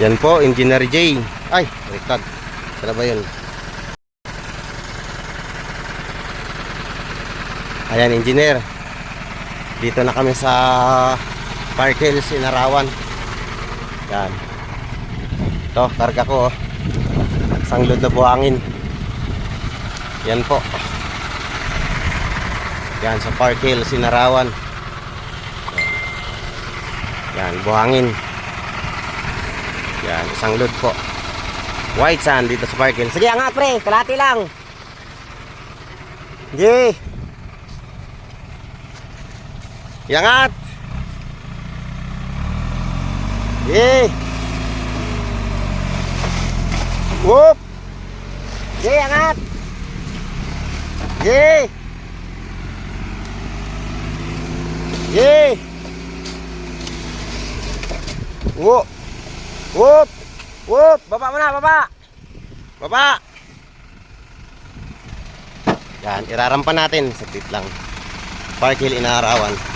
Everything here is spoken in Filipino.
Yan po, Engineer J. Ay, baliktad. Sana ba yun? Ayan, Engineer. Dito na kami sa Park Hills, Inarawan. Yan. Ito, karga ko. oh. Isang load na buhangin. Yan po. Yan, sa Park Hills, Inarawan. Yan, buhangin. Yan, isang load po. White sand dito sa Park Hills. Sige, angat pre, kalati lang. Sige. Yangat. Sige. Whoop. Sige, angat. Sige. Sige. Whoop. Whoop. Whoop. Baba mo na, baba. Baba. Yan, irarampa natin. Saglit lang. Park Hill Inaarawan.